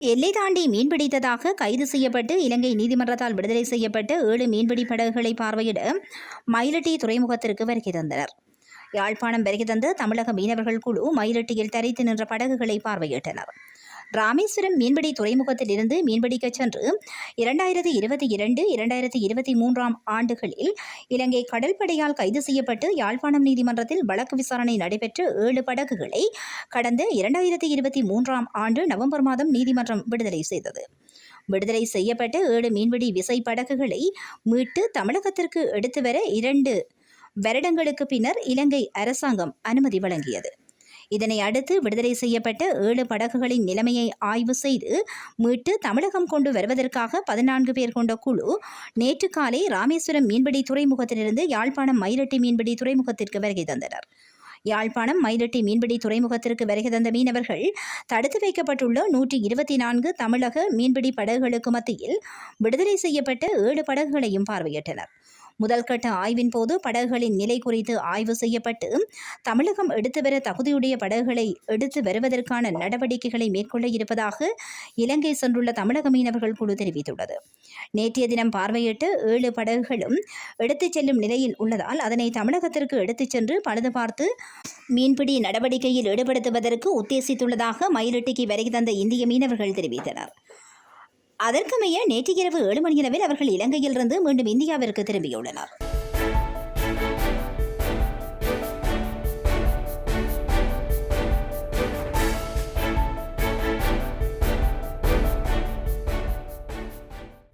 எல்லை தாண்டி மீன்பிடித்ததாக கைது செய்யப்பட்டு இலங்கை நீதிமன்றத்தால் விடுதலை செய்யப்பட்ட ஏழு மீன்பிடி படகுகளை பார்வையிட மயிலட்டி துறைமுகத்திற்கு வருகை தந்தனர். யாழ்ப்பாணம் வருகை தந்த தமிழக மீனவர்கள் குழு மயிலட்டியில் தரித்து நின்ற படகுகளை பார்வையிட்டனர். ராமேஸ்வரம் மீன்பிடி துறைமுகத்தில் இருந்து மீன்பிடிக்கச் சென்று இரண்டாயிரத்தி இருபத்தி இரண்டு இரண்டாயிரத்தி இருபத்தி மூன்றாம் ஆண்டுகளில் இலங்கை கடற்படையால் கைது செய்யப்பட்டு யாழ்ப்பாணம் நீதிமன்றத்தில் வழக்கு விசாரணை நடைபெற்ற ஏழு படகுகளை கடந்த இரண்டாயிரத்தி இருபத்தி மூன்றாம் ஆண்டு நவம்பர் மாதம் நீதிமன்றம் விடுதலை செய்தது. விடுதலை செய்யப்பட்ட ஏழு மீன்பிடி விசை படகுகளை மீட்டு தமிழகத்திற்கு எடுத்து வர இரண்டு வருடங்களுக்கு பின்னர் இலங்கை அரசாங்கம் அனுமதி வழங்கியது. இதனை அடுத்து விடுதலை செய்யப்பட்ட ஏழு படகுகளின் நிலைமையை ஆய்வு செய்து மீட்டு தமிழகம் கொண்டு வருவதற்காக பதினான்கு பேர் கொண்ட குழு நேற்று காலை ராமேஸ்வரம் மீன்பிடி துறைமுகத்திலிருந்து யாழ்ப்பாணம் மயிலட்டி மீன்பிடி துறைமுகத்திற்கு வருகை தந்தனர். யாழ்ப்பாணம் மயிலட்டி மீன்பிடி துறைமுகத்திற்கு வருகை தந்த மீனவர்கள் தடுத்து வைக்கப்பட்டுள்ள நூற்றி இருபத்தி நான்கு தமிழக மீன்பிடி படகுகளுக்கு மத்தியில் விடுதலை செய்யப்பட்ட ஏழு படகுகளையும் பார்வையிட்டனர். முதல்கட்ட ஆய்வின் போது படகுகளின் நிலை குறித்து ஆய்வு செய்யப்பட்டு தமிழகம் எடுத்து வர தகுதியுடைய படகுகளை எடுத்து வருவதற்கான நடவடிக்கைகளை மேற்கொள்ள இருப்பதாக இலங்கை சென்றுள்ள தமிழக மீனவர்கள் குழு தெரிவித்துள்ளது. நேற்றைய தினம் பார்வையிட்டு ஏழு படகுகளும் எடுத்துச் செல்லும் நிலையில் உள்ளதால் அதனை தமிழகத்திற்கு எடுத்துச் சென்று பழுது பார்த்து மீன்பிடி நடவடிக்கையில் ஈடுபடுத்துவதற்கு உத்தேசித்துள்ளதாக மயிலிட்டிக்கு வருகை தந்த இந்திய மீனவர்கள் தெரிவித்தனர். அதற்கமைய நேற்று இரவு ஏழு மணியளவில் அவர்கள் இலங்கையிலிருந்து மீண்டும் இந்தியாவிற்கு திரும்பியுள்ளனர்.